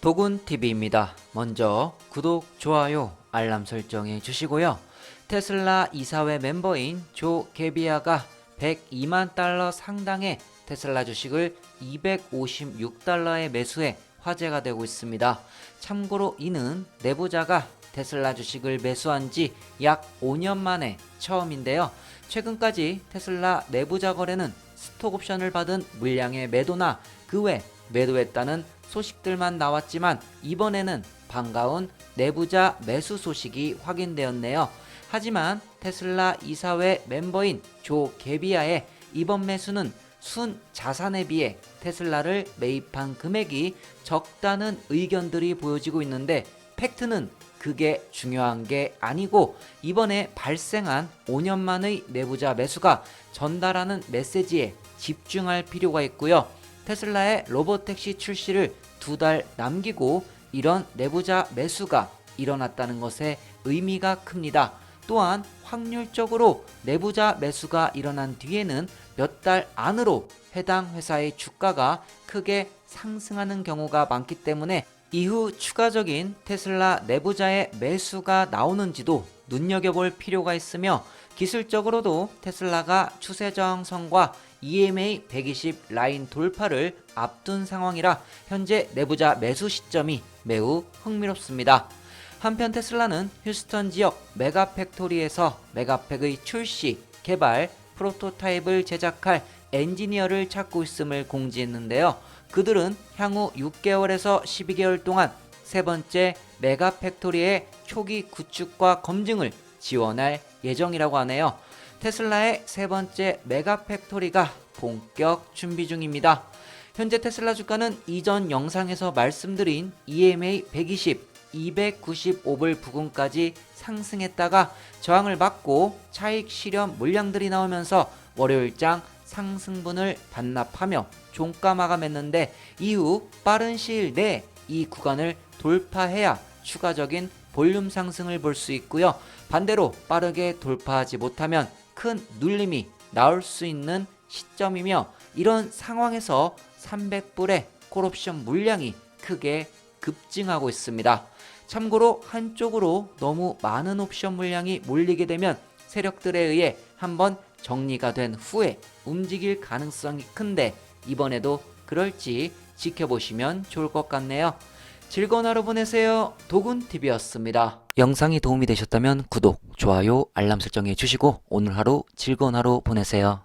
도군TV입니다. 먼저 구독, 좋아요, 알람 설정해 주시고요. 테슬라 이사회 멤버인 조 게비아가 102만 달러 상당의 테슬라 주식을 256달러에 매수해 화제가 되고 있습니다. 참고로 이는 내부자가 테슬라 주식을 매수한 지 약 5년 만에 처음인데요. 최근까지 테슬라 내부자 거래는 스톡 옵션을 받은 물량의 매도나 그 외 매도했다는 소식들만 나왔지만 이번에는 반가운 내부자 매수 소식이 확인되었네요. 하지만 테슬라 이사회 멤버인 조 게비아의 이번 매수는 순 자산에 비해 테슬라를 매입한 금액이 적다는 의견들이 보여지고 있는데 팩트는 그게 중요한 게 아니고 이번에 발생한 5년 만의 내부자 매수가 전달하는 메시지에 집중할 필요가 있고요. 테슬라의 로보택시 출시를 두 달 남기고 이런 내부자 매수가 일어났다는 것에 의미가 큽니다. 또한 확률적으로 내부자 매수가 일어난 뒤에는 몇 달 안으로 해당 회사의 주가가 크게 상승하는 경우가 많기 때문에 이후 추가적인 테슬라 내부자의 매수가 나오는지도 눈여겨볼 필요가 있으며 기술적으로도 테슬라가 추세 저항선과 EMA 120 라인 돌파를 앞둔 상황이라 현재 내부자 매수 시점이 매우 흥미롭습니다. 한편 테슬라는 휴스턴 지역 메가 팩토리에서 메가팩의 출시, 개발, 프로토타입을 제작할 엔지니어를 찾고 있음을 공지했는데요. 그들은 향후 6개월에서 12개월 동안 세 번째 메가 팩토리의 초기 구축과 검증을 지원할 예정이라고 하네요. 테슬라의 세 번째 메가 팩토리가 본격 준비 중입니다. 현재 테슬라 주가는 이전 영상에서 말씀드린 EMA 120, 295불 부근까지 상승했다가 저항을 받고 차익 실현 물량들이 나오면서 월요일장 상승분을 반납하며 종가 마감했는데 이후 빠른 시일 내에 이 구간을 돌파해야 추가적인 볼륨 상승을 볼 수 있고요. 반대로 빠르게 돌파하지 못하면 큰 눌림이 나올 수 있는 시점이며 이런 상황에서 300불의 콜옵션 물량이 크게 급증하고 있습니다. 참고로 한쪽으로 너무 많은 옵션 물량이 몰리게 되면 세력들에 의해 한번 정리가 된 후에 움직일 가능성이 큰데 이번에도 그럴지 지켜보시면 좋을 것 같네요. 즐거운 하루 보내세요. 도군TV였습니다. 영상이 도움이 되셨다면 구독, 좋아요, 알람 설정해 주시고 오늘 하루 즐거운 하루 보내세요.